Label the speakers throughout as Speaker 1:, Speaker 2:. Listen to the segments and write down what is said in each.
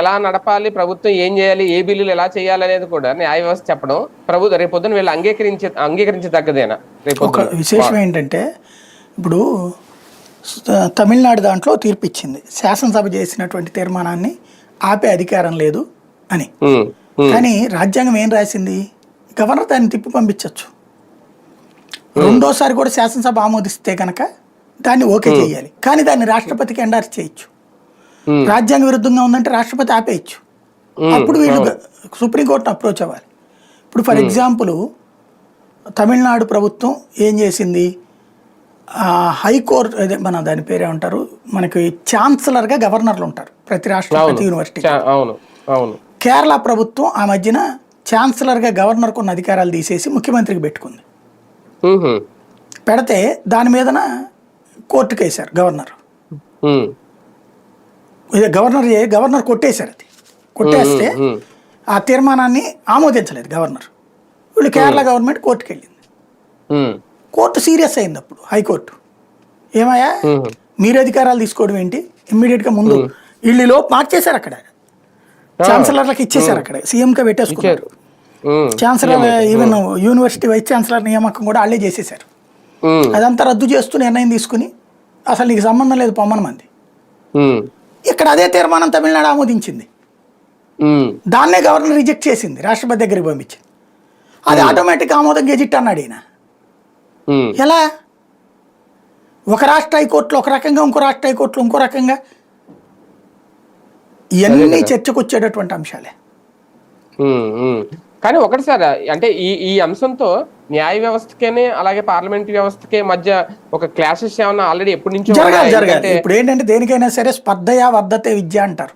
Speaker 1: ఎలా నడపాలి ప్రభుత్వం ఏం చేయాలి ఏ బిల్లులు ఎలా చేయాలి అనేది కూడా న్యాయ వ్యవస్థ చెప్పడం. ప్రభుత్వం రేపు పొద్దున వీళ్ళు అంగీకరించే అంగీకరించదగ్గదేనా? రేపు
Speaker 2: విశేషం ఏంటంటే ఇప్పుడు తమిళనాడు దాంట్లో తీర్పు ఇచ్చింది శాసనసభ చేసినటువంటి తీర్మానాన్ని ఆపే అధికారం లేదు అని. కానీ రాజ్యాంగం ఏం రాసింది? గవర్నర్ దాన్ని తిప్పి పంపించవచ్చు రెండోసారి కూడా శాసనసభ ఆమోదిస్తే కనుక దాన్ని ఓకే చేయాలి. కానీ దాన్ని రాష్ట్రపతికి ఎండార్స్ చేయొచ్చు. రాజ్యాంగ విరుద్ధంగా ఉందంటే రాష్ట్రపతి ఆపేయచ్చు. అప్పుడు వీళ్ళు సుప్రీంకోర్టును అప్రోచ్ అవ్వాలి. ఇప్పుడు ఫర్ ఎగ్జాంపుల్ తమిళనాడు ప్రభుత్వం ఏం చేసింది? హైకోర్టు అదే మన దాని పేరు ఏమంటారు మనకి ఛాన్సలర్గా గవర్నర్లు ఉంటారు. ప్రతి రాష్ట్ర ప్రతి యూనివర్సిటీ కేరళ ప్రభుత్వం ఆ మధ్యన ఛాన్సలర్గా గవర్నర్కు ఉన్న అధికారాలు తీసేసి ముఖ్యమంత్రికి పెట్టుకుంది. పెడితే దాని మీదన కోర్టుకు వేశారు గవర్నర్ గవర్నర్ ఏ- గవర్నర్ కొట్టేశారు అది. కొట్టేస్తే ఆ తీర్మానాన్ని ఆమోదించలేదు గవర్నర్. వీళ్ళు కేరళ గవర్నమెంట్ కోర్టుకు వెళ్ళింది కోర్టు సీరియస్ అయింది అప్పుడు హైకోర్టు. ఏమయ్యా? మీరు అధికారాలు తీసుకోవడం ఏంటి? ఇమ్మీడియట్గా ముందు వీళ్ళు లోపు మార్చేశారు అక్కడ. ఛాన్సలర్లకు ఇచ్చేశారు అక్కడ. సీఎంగా పెట్టేసుకున్నారు. Chancellor even university vice chancellor నియామకం కూడా వాళ్ళే చేసేశారు.
Speaker 1: ఉమ్,
Speaker 2: అదంతా రద్దు చేస్తూ నిర్ణయం తీసుకుని అసలు నీకు సంబంధం లేదు పొమ్మన మంది.
Speaker 1: ఉమ్,
Speaker 2: ఇక్కడ అదే తీర్మానం తమిళనాడు ఆమోదించింది. దాన్నే గవర్నర్ రిజెక్ట్ చేసింది రాష్ట్రపతి దగ్గరికి పంపించింది. అది ఆటోమేటిక్ ఆమోదం గెజిట్ అన్నాడు ఈయన. ఎలా? ఒక రాష్ట్ర హైకోర్టులో ఒక రకంగా ఇంకో రాష్ట్ర హైకోర్టులో ఇంకో రకంగా. ఇవన్నీ చర్చకు వచ్చేటటువంటి అంశాలే.
Speaker 1: కానీ ఒకటి సార్ అంటే ఈ ఈ అంశంతో న్యాయ వ్యవస్థకేనే అలాగే పార్లమెంట్ వ్యవస్థకే మధ్య ఒక క్లాషెస్ ఏమన్నా ఆల్రెడీ ఎప్పటి నుంచో
Speaker 2: జరగాలి? జరగాలి. ఇప్పుడు ఏంటంటే దేనికైనా సరే స్పర్ధయా వర్ధతే విద్య అంటారు.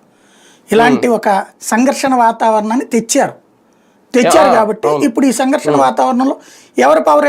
Speaker 2: ఇలాంటి ఒక సంఘర్షణ వాతావరణాన్ని తెచ్చారు. తెచ్చారు కాబట్టి. ఇప్పుడు ఈ సంఘర్షణ వాతావరణంలో ఎవరి పవర్